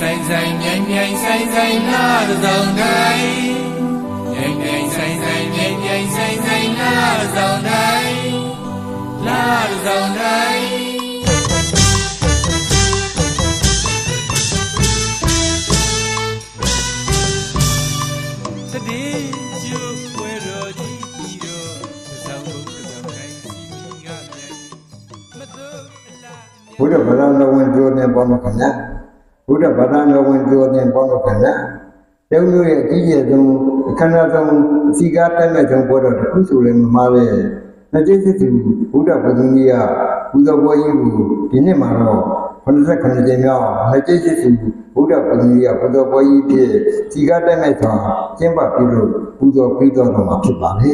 မြိန်ဆိုင်ဆိုင်မြိန်မြိန်ဆိုင်ဆိုင်လာဆောင်တိုင်းမြိန်မြိန်ဆိုင်ဆိုင်မြိန်မြိန်ဆိုင်ဆိုင်လာဆောင်တိုင်းလာဆောင်တိုင်းတတိကျုပ်ဝဲတော်ကြီးပြီးတော့သံဃာဘုရားတိုင်းစီမီကမြိုင်မတော်အလားဘုရားဗဒံတော်ဝင်ပြောတဲ့ပေါင်းလို့ခင်ဗျာ ဘုရားဗဒံတော်ဝင်ပြောတဲ့ပေါင်းလို့ခင်ဗျာတုံးလို့ရဲ့အကြီးကျယ်ဆုံးအခမ်းအနားဆုံးစီကားတိုက်မဲ့ဆုံးဘောတော်တစ်ခုဆိုလည်းမမှားပဲနှစ်ကျစ်စစ်သူဘုရားဗဒံကြီးကဘုရားဘွားကြီးကိုဒီနှစ်မှာတော့89ကြိမ်မြောက်နှစ်ကျစ်စစ်သူဘုရားဗဒံကြီးကဘုရားဘွားကြီးဖြစ်စီကားတိုက်မဲ့ဆုံးကျင်းပပြီးလို့ဘုရားပြီးတော်တော်မှာဖြစ်ပါလေ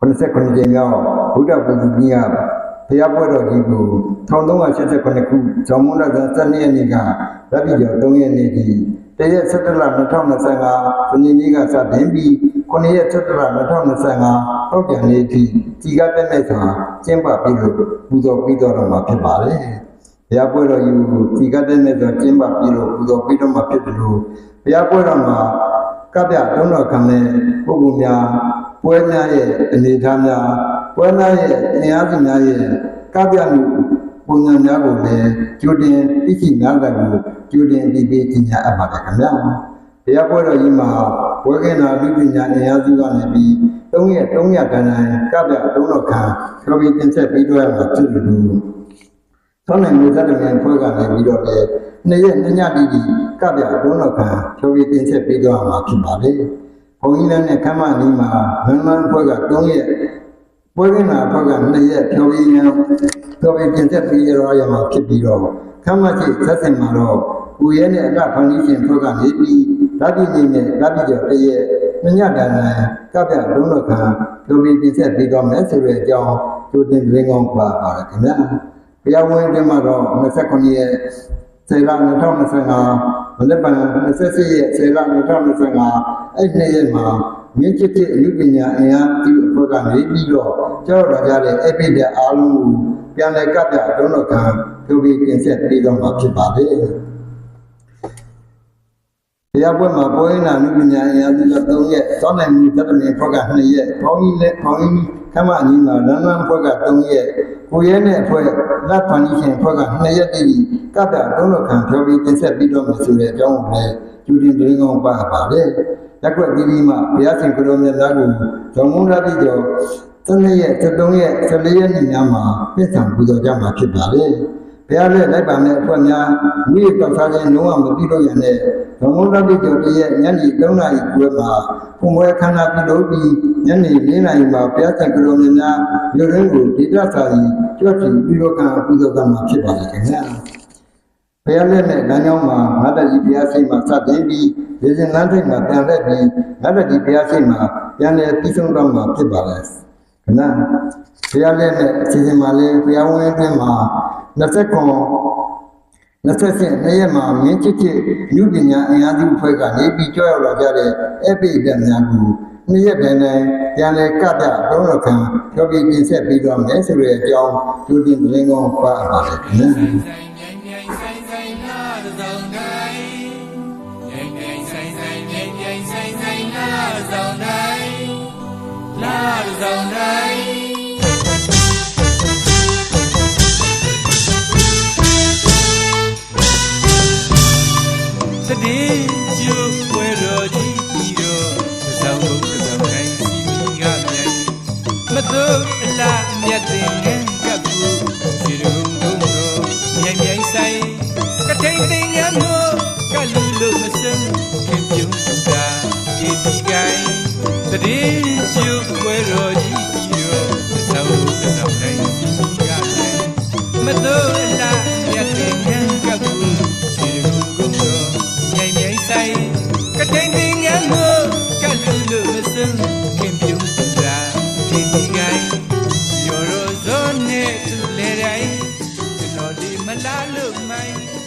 89ကြိမ်မြောက်ဘုရားဗဒံကြီးကဘုရားပွဲတော်ကြီးကို1389ခုဇောင်းမွန်းလဇန်12ရက်နေ့က လက်ပြကျော်3ရက်နေ့ဒီတရက်17လ2025ဒီနေ့ကစတင်ပြီး9ရက်17လ2025တောက်ကြံနေ့ထိကြီးကတက်မဲ့စွာကျင်းပပြီးလို့ပူဇော်ပြီးတော်မှာဖြစ်ပါတယ်ဘုရားပွဲတော်ကြီးကိုကြီးကတက်မဲ့စွာကျင်းပပြီးလို့ပူဇော်ပြီးတော့မှာဖြစ်တယ်လို့ဘုရားပွဲတော်မှာကပ္ပတုံးတော်ခံတဲ့ပုဂ္ဂိုလ်များပွဲများရဲ့အနေအထားများပွဲများရဲ့အင်အားစုများရဲ့ကပ္ပမှု ပုံစံများကိုလည်းကြိုတင်သိရှိနားလည်မှုကြိုတင်ပြီးပြီးကြီးညာအပ်ပါတယ်ခင်ဗျာဘုရားပွဲတော်ကြီးမှာဝဲကင်နာလူပညာအင်အားစုကနေပြီး3ရက်3ရက်တန်းတိုင်းကပ္ပတုံးတော်ခံပြောပြီးတင်ဆက်ပြီးတော့မှာဖြစ်လို့သောနိုင်မျိုးသက်တမြန်ဖွဲ့ကနေပြီးတော့လေနှစ်ရက်နှစ်ညတိတိကပြအတုံးတော်ခံဖြောပြီးတင်ဆက်ပေးသွားမှာဖြစ်ပါလေ။ဘုန်းကြီးလည်းနဲ့ခမ်းမနီးမှာမန်းမန်းဖွဲ့က3ရက် ပွဲကနာဖွဲ့က2ရက်ဖြောပြီးနေဖြောပြီးတင်ဆက်ပေးရရမှာဖြစ်ပြီးတော့ခမ်းမရှိသက်စင်မှာတော့ကိုရဲနဲ့အကဖန်ကြီးရှင်ဖွဲ့ကနေပြီးဓာတိနေနဲ့ဓာတိကျော်တရက်နှစ်ညတန်တန်ကပြအတုံးတော်ခံဖြောပြီးတင်ဆက်ပေးသွားမယ်ဆိုတဲ့အကြောင်းကြိုတင်သတင်းကောင်းပါပါတယ်ခင်ဗျာ။ဘုရားဝင်တင်မှာတော့29ရက်ဆေလ2025မနေ့က28ရက်ဆေလ2025အဲ့နှစ်ရက်မှာမြင့်ချစ်တဲ့အမှုပညာအင်အားပြု အဖွဲ့ကနေပြီးတော့ကြောက်တော်ကြတဲ့အပိဒအားလုံးကိုပြန်လည်ကပ်ပြတုံးတော်ခံပြုပြီးပြင်ဆက်ပြီးတော့မှာဖြစ်ပါတယ်။တရားပွဲမှာပွဲနာမှုပညာအင်အားပြုတော့3ရက်သောနိုင်မှုသတ္တနေဖွဲ့က2ရက်ဘောင်းကြီးလည်းဘောင်းကြီးခမအကြီးမှာလမ်းလမ်းဖွဲ့က3ရက်ကိုရဲနဲ့ဖွဲ့လက်ဖန်ကြီးရှင်ဖွဲ့က2ရက်တည်းကပ်တာတုံးတော်ခံပြောပြီးတင်ဆက်ပြီးတော့မယ်ဆိုတဲ့အကြောင်းကိုလည်းကျူတင်ဒင်းကောင်းပါပါတယ်။ ရက်ွက်ပြီးပြီးမှဘုရားရှင်ကိုရောမြတ်သားကိုဇောင်းမုန်းလာပြီးတော့12ရက်13ရက်14ရက်နေ့များမှာပြည့်စုံပူဇော်ကြမှာဖြစ်ပါတယ်။ဘုရားလည်းလိုက်ပါမယ်အဖွဲ့များမိတောက်စားခြင်းလုံးဝမပြုလို့ရတဲ့ဘုံဘုံတော်တိကျော်တည်းရဲ့ညနေ3နာရီခွဲမှာပုံပွဲခန္ဓာပြုလုပ်ပြီးညနေ4နာရီမှာဘုရားဆံကတော်များများလူရင်းကိုဒေသစာကြီးကြွချီပြုလုပ်ကံပြုလုပ်ကံမှာဖြစ်ပါလေခင်ဗျာ ဘုရားလည်းနဲ့လမ်းကြောင်းမှာငါတကြီးဘုရားရှိခိုးမှာစတင်ပြီးဒီစဉ်လမ်းထိပ်မှာပြန်လက်ပြီးငါတကြီးဘုရားရှိခိုးမှာပြန်လည်ပြီးဆုံးတော့မှာဖြစ်ပါလေခဏဘုရားလည်းနဲ့အစီအစဉ်မှာလည်းဘုရားဝင်အတွင်းမှာ29 28နှစ်ရက်မှာမင်းချစ်ချစ်လူပညာအင်အားစုအဖွဲ့ကနေပြီးကြောက်ရောက်လာကြတဲ့အပိပြများကိုနှစ်ရက်တည်းနဲ့ပြန်လဲကပ်တာသုံးရခံပြောပြီးပြင်ဆက်ပြီးတော့မယ်ဆိုတဲ့အကြောင်းသူတင်သတင်းကောင်းပါပါတယ်ခင်ဗျာ လာဆောင်တိုင်းလာဆောင်တိုင်းတတိကျုပ်ဝဲတော်ကြီးပြီးတော့သံဃာဘုရားတိုင်းစီမီကမြိုင်မတော်အလားမြတ်တ တတိကျုပ်ဝဲတော်ကြီးပြီးတော့သံဃာဘုရားတိုင်းစီမီကမြိုင်မတော်အလားမြတ်တင်ငယ်ကပ်ဘူးဒီရုံဘုံတော်မြိုင်မြိုင်ဆိုင်ကထိန်တင်ငယ်မို့ကလူလို့မစမ်းခင်ပြုံးတာဒီဒီကိုင်းရော်ရောဇောနဲ့သူလေတိုင်းကျွန်တော်ဒီမလာလို့မိုင်းရော်ရောဇောနဲ့